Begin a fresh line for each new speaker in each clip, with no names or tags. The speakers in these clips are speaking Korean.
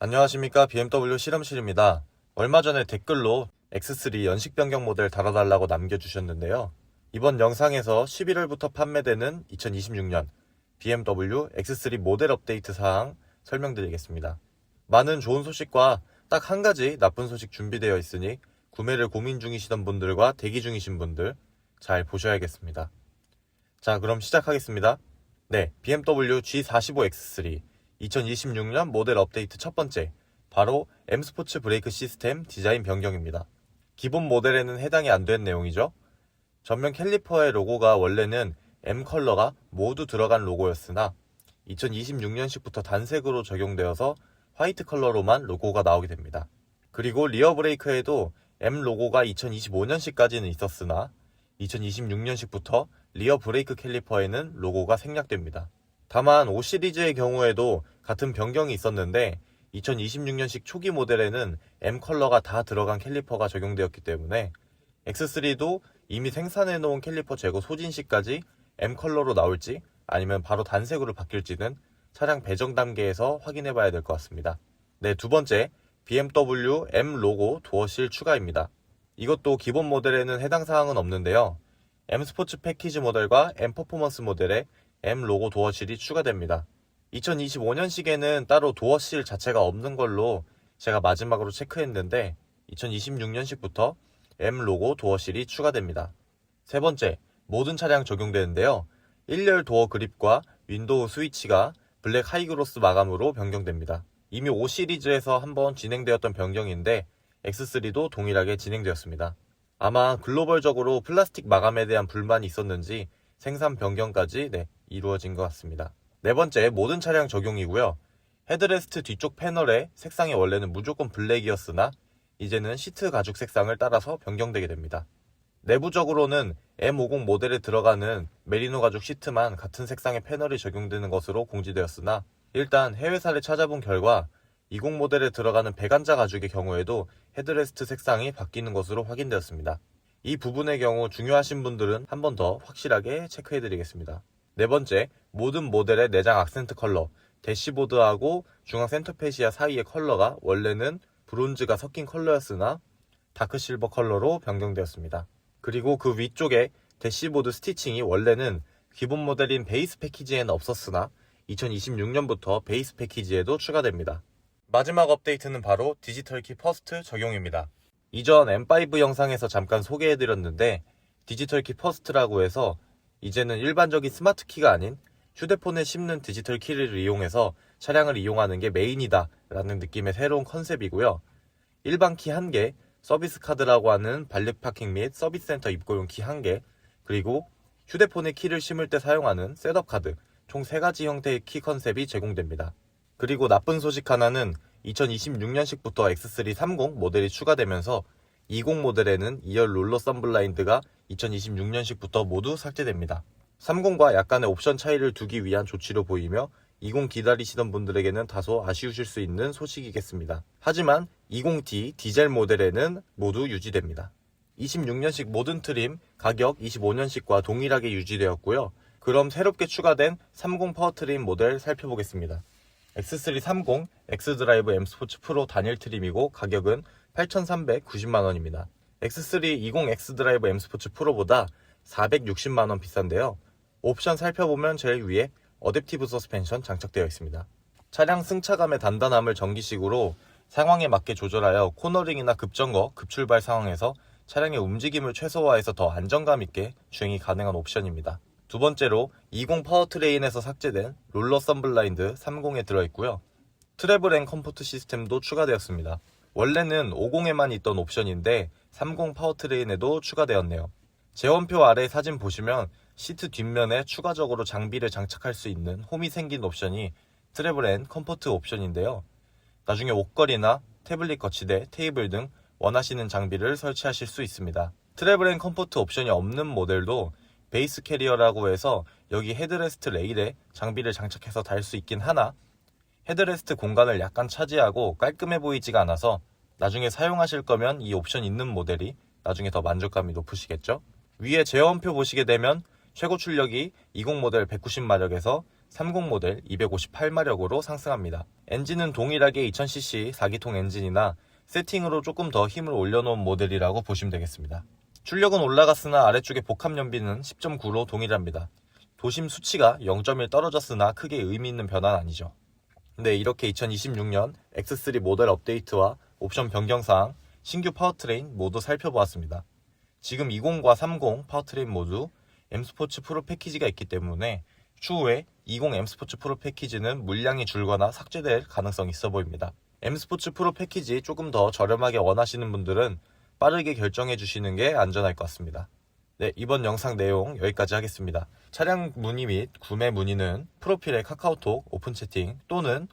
안녕하십니까 BMW 실험실입니다. 얼마 전에 댓글로 X3 연식 변경 모델 달아달라고 남겨주셨는데요. 이번 영상에서 11월부터 판매되는 2026년 BMW X3 모델 업데이트 사항 설명드리겠습니다. 많은 좋은 소식과 딱 한 가지 나쁜 소식 준비되어 있으니 구매를 고민 중이시던 분들과 대기 중이신 분들 잘 보셔야겠습니다. 자, 그럼 시작하겠습니다. 네, BMW G45X3 2026년 모델 업데이트 첫 번째, 바로 M 스포츠 브레이크 시스템 디자인 변경입니다. 기본 모델에는 해당이 안 된 내용이죠. 전면 캘리퍼의 로고가 원래는 M 컬러가 모두 들어간 로고였으나 2026년식부터 단색으로 적용되어서 화이트 컬러로만 로고가 나오게 됩니다. 그리고 리어 브레이크에도 M 로고가 2025년식까지는 있었으나 2026년식부터 리어 브레이크 캘리퍼에는 로고가 생략됩니다. 다만 5 시리즈의 경우에도 같은 변경이 있었는데 2026년식 초기 모델에는 M 컬러가 다 들어간 캘리퍼가 적용되었기 때문에 X3도 이미 생산해 놓은 캘리퍼 제거 소진 시까지 M 컬러로 나올지 아니면 바로 단색으로 바뀔지는 차량 배정 단계에서 확인해 봐야 될 것 같습니다. 네, 두 번째 BMW M 로고 도어실 추가입니다. 이것도 기본 모델에는 해당 사항은 없는데요. M 스포츠 패키지 모델과 M 퍼포먼스 모델에 M 로고 도어실이 추가됩니다. 2025년식에는 따로 도어실 자체가 없는 걸로 제가 마지막으로 체크했는데 2026년식부터 M 로고 도어실이 추가됩니다. 세 번째, 모든 차량 적용되는데요. 1열 도어 그립과 윈도우 스위치가 블랙 하이그로스 마감으로 변경됩니다. 이미 5 시리즈에서 한번 진행되었던 변경인데 X3도 동일하게 진행되었습니다. 아마 글로벌적으로 플라스틱 마감에 대한 불만이 있었는지 생산 변경까지 네, 이루어진 것 같습니다. 네 번째, 모든 차량 적용이고요. 헤드레스트 뒤쪽 패널의 색상이 원래는 무조건 블랙이었으나 이제는 시트 가죽 색상을 따라서 변경되게 됩니다. 내부적으로는 M50 모델에 들어가는 메리노 가죽 시트만 같은 색상의 패널이 적용되는 것으로 공지되었으나 일단 해외사를 찾아본 결과 20 모델에 들어가는 배간자 가죽의 경우에도 헤드레스트 색상이 바뀌는 것으로 확인되었습니다. 이 부분의 경우 중요하신 분들은 한 번 더 확실하게 체크해 드리겠습니다. 네 번째, 모든 모델의 내장 악센트 컬러, 대시보드하고 중앙 센터페시아 사이의 컬러가 원래는 브론즈가 섞인 컬러였으나 다크 실버 컬러로 변경되었습니다. 그리고 그 위쪽에 대시보드 스티칭이 원래는 기본 모델인 베이스 패키지에는 없었으나 2026년부터 베이스 패키지에도 추가됩니다. 마지막 업데이트는 바로 디지털 키 퍼스트 적용입니다. 이전 M5 영상에서 잠깐 소개해드렸는데 디지털 키 퍼스트라고 해서 이제는 일반적인 스마트 키가 아닌 휴대폰에 씹는 디지털 키를 이용해서 차량을 이용하는 게 메인이다 라는 느낌의 새로운 컨셉이고요. 일반 키 1개, 서비스 카드라고 하는 반력 파킹 및 서비스 센터 입고용 키 1개, 그리고 휴대폰에 키를 심을 때 사용하는 셋업 카드, 총 3가지 형태의 키 컨셉이 제공됩니다. 그리고 나쁜 소식 하나는 2026년식부터 X3 30 모델이 추가되면서 20 모델에는 2열 롤러 썬블라인드가 2026년식부터 모두 삭제됩니다. 30과 약간의 옵션 차이를 두기 위한 조치로 보이며 20 기다리시던 분들에게는 다소 아쉬우실 수 있는 소식이겠습니다. 하지만 20D 디젤 모델에는 모두 유지됩니다. 26년식 모든 트림 가격 25년식과 동일하게 유지되었고요. 그럼 새롭게 추가된 30 파워트림 모델 살펴보겠습니다. X3 30 X드라이브 M 스포츠 프로 단일 트림이고 가격은 8,390만원입니다. X3 20 X드라이브 M 스포츠 프로보다 460만원 비싼데요. 옵션 살펴보면 제일 위에 어댑티브 서스펜션 장착되어 있습니다. 차량 승차감의 단단함을 전기식으로 상황에 맞게 조절하여 코너링이나 급정거, 급출발 상황에서 차량의 움직임을 최소화해서 더 안정감 있게 주행이 가능한 옵션입니다. 두 번째로 20 파워트레인에서 삭제된 롤러 썬블라인드 30에 들어있고요. 트래블 앤 컴포트 시스템도 추가되었습니다. 원래는 50에만 있던 옵션인데 30 파워트레인에도 추가되었네요. 재원표 아래 사진 보시면 시트 뒷면에 추가적으로 장비를 장착할 수 있는 홈이 생긴 옵션이 트래블 앤 컴포트 옵션인데요. 나중에 옷걸이나 태블릿 거치대, 테이블 등 원하시는 장비를 설치하실 수 있습니다. 트래블 앤 컴포트 옵션이 없는 모델도 베이스 캐리어라고 해서 여기 헤드레스트 레일에 장비를 장착해서 달 수 있긴 하나 헤드레스트 공간을 약간 차지하고 깔끔해 보이지가 않아서 나중에 사용하실 거면 이 옵션 있는 모델이 나중에 더 만족감이 높으시겠죠? 위에 제어음표 보시게 되면 최고 출력이 20 모델 190마력에서 30 모델 258마력으로 상승합니다. 엔진은 동일하게 2000cc 4기통 엔진이나 세팅으로 조금 더 힘을 올려놓은 모델이라고 보시면 되겠습니다. 출력은 올라갔으나 아래쪽의 복합 연비는 10.9로 동일합니다. 도심 수치가 0.1 떨어졌으나 크게 의미 있는 변화는 아니죠. 네, 이렇게 2026년 X3 모델 업데이트와 옵션 변경 사항, 신규 파워트레인 모두 살펴보았습니다. 지금 20과 30 파워트레인 모두 M 스포츠 프로 패키지가 있기 때문에 추후에 20 M 스포츠 프로 패키지는 물량이 줄거나 삭제될 가능성이 있어 보입니다. M 스포츠 프로 패키지 조금 더 저렴하게 원하시는 분들은 빠르게 결정해 주시는 게 안전할 것 같습니다. 네, 이번 영상 내용 여기까지 하겠습니다. 차량 문의 및 구매 문의는 프로필에 카카오톡, 오픈 채팅 또는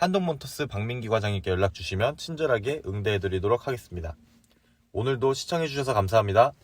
한동모터스 박민기 과장님께 연락 주시면 친절하게 응대해 드리도록 하겠습니다. 오늘도 시청해 주셔서 감사합니다.